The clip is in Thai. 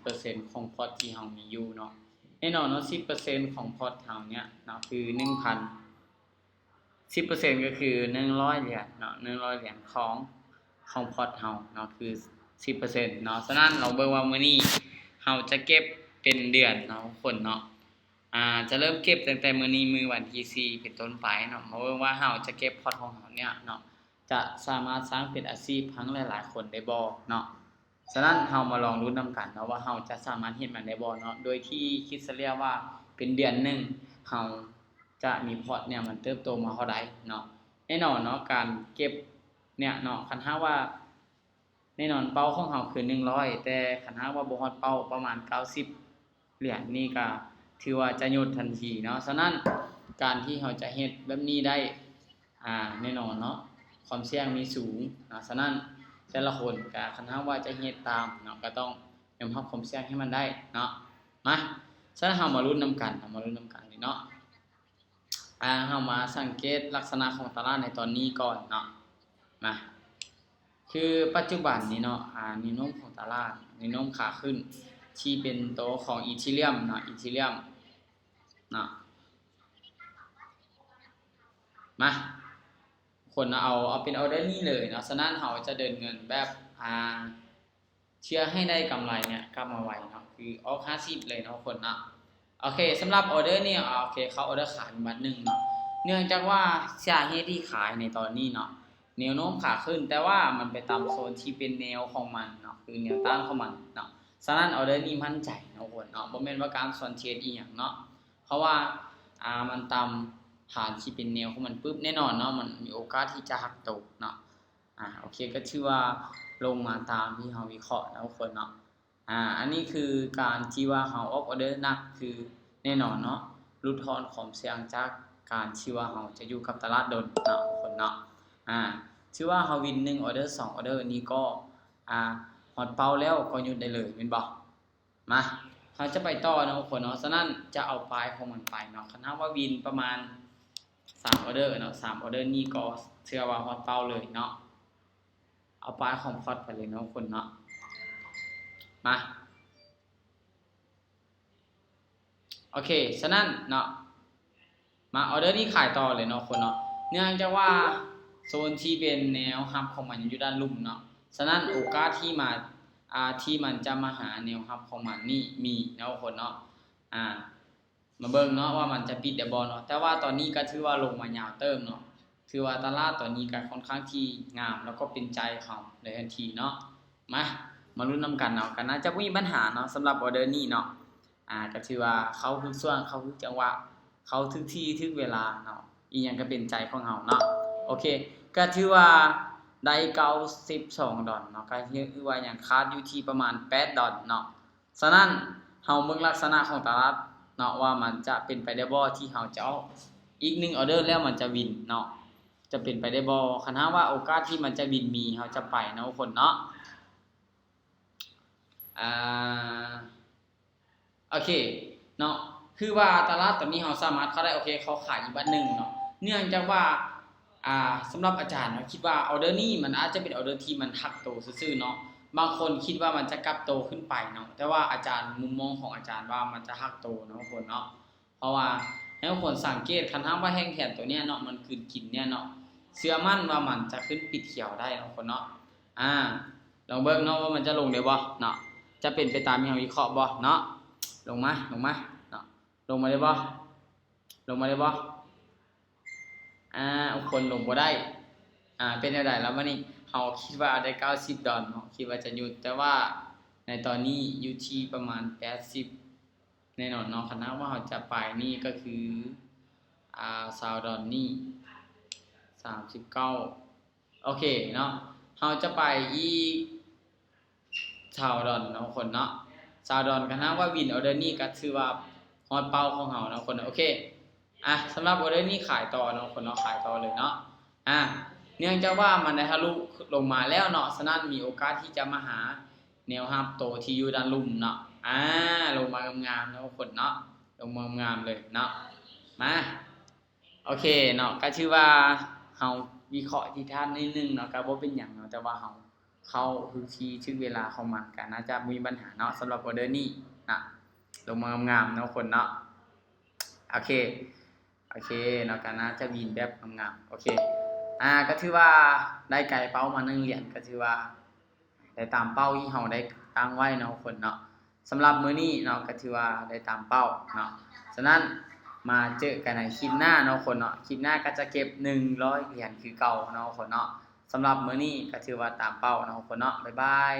เปอร์เซ็นต์ของพอร์ตที่เฮามีอยู่เนาะแน่นอนเนาะสิบเปอร์เซ็นต์ของพอร์ตเฮาเนี่ยเนาะคือหนึ่งพันสิบเปอร์เซ็นต์ก็คือหนึ่งร้อยเหรียญเนาะหนึ่งร้อยเหรียญของของพอร์ตเฮาเนาะคือสิบเปอร์เซ็นต์เนาะฉะนั้นเราเบิ่งว่ามื้อนี้เฮาจะเก็บเป็นเดือนเนาะคนเนาะอ่าจะเริ่มเก็บตั้งแต่มื้อนี้มื้อวันที่4เป็นต้นไปเนาะเพราะว่าเฮาจะเก็บพอร์ตของเฮาเนี่ยเนาะจะสามารถสร้างเป็นอาชีพทั้งหลายๆคนได้บ่เนาะ ฉะนั้นเฮามาลองลุ้นนำกันเนาะว่าเฮาจะสามารถเฮ็ดมันได้บ่เนาะโดยที่คิดซะแล้วว่าเป็นเดือนหนึ่งเฮาจะมีพอร์ตเนี่ยมันเติบโตมาเท่าใดเนาะแน่นอนเนาะการเก็บเนี่ยเนาะคันหาว่าแน่นอนเป้าของเฮาคือ100 แต่คันหาว่าบ่ฮอดเป้าประมาณ 90 เหรียญนี่ก็ถือว่าจะหยุดทันทีเนาะฉะนั้นการที่เราจะเฮ็ดแบบนี้ได้อ่าแน่นอนเนาะความเสี่ยงมีสูงนะฉะนั้น แต่ละคนก็คันหาว่าจะเฮ็ดตามเนาะก็ต้องยอมรับความเสี่ยงให้มันได้เนาะมาฉะนั้นเฮามาลุ้นนำกันเฮามาลุ้นนำกันนี่เนาะอ่าเฮามาสังเกตลักษณะของตลาดในตอนนี้ก่อนเนาะมาคือปัจจุบันนี้เนาะอ่านวโน้มของตลาดแนวโน้มขาขึ้น ที่เป็นโตวของอีทีเรียมเนาะอีทีเรียมเนาะมา คนเอาเอาเป็นออเดอร์นี้เลยเนาะฉะนั้นเราจะเดินเงินแบบอ่าเชื่อให้ได้กำไรเนี่ยกลับมาไวเนาะคือออก50เลยเนาะคนเนาะโอเคสำหรับออเดอร์เนี่ยโอเคเขาออเดอร์ขายบัตรหนึ่งเนาะเนื่องจากว่าสาเหตุที่ขายในตอนนี้เนาะแนวโน้มขาขึ้น แต่ว่ามันไปตามโซนที่เป็นแนวของมันเนาะคือแนวต้านของมันเนาะฉะนั้นออเดอร์นี้มั่นใจเนาะคนเนาะบ่แม่นว่าการสอนเทรดอีหยังเนาะเพราะว่าอ่ามันตาม ฐานที่เป็นแนวของมันปุ๊บแน่นอนเนาะมันมีโอกาสที่จะหักตกเนาะอ่าโอเคก็ชื่อว่าลงมาตามที่เฮาวิเคราะห์นะทุกคนเนาะอ่าอันนี้คือการที่ว่าเฮาออกออเดอร์หนักคือแน่นอนเนาะลดทอนความเสียงจากการที่ว่าเฮาจะอยู่กับตลาดโดนเนาะทุกคนเนาะอ่าชื่อว่าเฮาวิน1ออเดอร์2องออเดอร์นี้ก็อ่าหอดเป่าแล้วก็หยุดได้เลยเป็นบอกมาเราจะไปต่อเนาะทุกคนเนาะฉะนั้นจะเอาปลายของมันไปเนาะคณะว่าวินประมาณ 3ออเดอร์เนาะ3ออเดอร์นี้ก็เชื่อว่าฮอดเป่าเลยเนาะเอาปลายของพอดไปเลยเนาะคนเนาะมาโอเค ฉะนั้นเนาะมาออเดอร์นี้ขายต่อเลยเนาะคนเนาะเนื่องจากว่าโซนที่เป็นแนวฮับของมันอยู่ด้านลุ่มเนาะฉะนั้นโอกาสที่มาอ่าที่มันจะมาหาแนวรับของมันนี่มีเนาะคนเนาะอ่า มาเบิ่งเนาะว่ามันจะปิดได้บ่เนาะแต่ว่าตอนนี้ก็ถือว่าลงมายาวเติมเนาะถือว่าตลาดตอนนี้ก็ค่อนข้างที่งาม แล้วก็เป็นใจเขาเลยทันทีเนาะมามาลุ้นนํกันเนาะก็น่าจะบ่มีปัญหาเนาะสำหรับออเดอร์นี้เนาะอ่าก็ถือว่าเขาทุกส่วนเขาทุกจังหวะเขาทุกที่ทุกเวลาเนาะอีหยังก็เป็นใจของเฮาเนาะโอเค ก็ถือว่าได้เก้าสิบสองดอลเนาะก็คือว่าอย่างคาดอยู่ที่ประมาณแปดดอลเนาะฉะนั้นเฮาเบิ่งลักษณะของตลาด เนาะว่ามันจะเป็นไปได้บ่ที่เฮาจะเอาอีกหนึ่งออเดอร์แล้วมันจะวินเนาะจะเป็นไปได้บ่คันหาว่าโอกาสที่มันจะวินมีเฮาจะไปเนาะทุกคนเนาะอ่าโอเคเนาะคือว่าตลาดตอนนี้เฮาสามารถเข้าได้โอเคเขาขายอีกบัตรหนึ่งเนาะเนื่องจากว่าอ่าสำหรับอาจารย์เนาะคิดว่าออเดอร์นี้มันอาจจะเป็นออเดอร์ที่มันหักโตซื่อๆเนาะ บางคนคิดว่ามันจะกลับโตขึ้นไปเนาะแต่ว่าอาจารย์มุมมองของอาจารย์ว่ามันจะหักโตเนาะทุกคนเนาะเพราะว่าให้ทุกคนสังเกตคันห้ามว่าแห้งแขนตัวเนี้ยเนาะมันคือกินเนี่ยเนาะเชื่อมั่นว่ามันจะขึ้นปิดเขียวได้เนาะทุกคนเนาะอ่าลองเบิ่งเนาะว่ามันจะลงได้บ่เนาะจะเป็นไปตามที่เราวิเคราะห์บ่เนาะลงมาลงมาเนาะลงมาได้บ่ลงมาได้บ่อ่าคนลงบ่ได้อ่าเป็นแนวใดแล้ววันนี้ เฮาคิดว่าได้ 90 ดอลเนาะคิดว่าจะหยุด แต่ว่าในตอนนี้อยู่ที่ประมาณ 80 แน่นอนเนาะคณะว่าเราจะไปนี่ก็คืออ่าซาวดอนนี่39 โอเคเนาะเราจะไปอีซาวดอนเนาะคนเนาะซาวดอนคณะว่าวินออเดอร์นี่ก็ถือว่าฮอดเป้าของเฮาเนาะคนโอเคอะสำหรับออเดอร์นี้ขายต่อเนาะคนเนาะขายต่อเลยเนาะอะ เนื่องจากว่ามันได้ทะลุลงมาแล้วเนาะฉะนั้นมีโอกาสที่จะมาหาแนวรับโตที่อยู่ด้านลุ่มเนาะอ่าลงมางามๆเนาะคนเนาะลงมางามเลยเนาะมาโอเคเนาะก็ชื่อว่าเฮาวิเคราะห์ที่ท่านนิดนึงเนาะก็บ่เป็นหยังเนาะแต่ว่าเฮาเข้าทุกทีถึงเวลาเของมันก็น่าจะมีปัญหาเนาะสำหรับออเดอร์นี้นะลงมางามๆเนาะคนเนาะโอเคโอเคเนาะก็น่าจะบินแบบงามๆโอเค อ่าก็ถือว่าได้ไกลเป้ามาหนึ่งเหรียญก็ถือว่าได้ตามเป้าที่เราได้ตั้งไว้เนาะคนเนาะสำหรับมื้อนี้เนาะก็ถือว่าได้ตามเป้าเนาะฉะนั้นมาเจอกันในคลิปหน้าเนาะคนเนาะคลิปหน้าก็จะเก็บ 100 เหรียญคือเก่าเนาะคนเนาะสำหรับมื้อนี้ก็ถือว่าตามเป้าเนาะคนเนาะบ๊ายบาย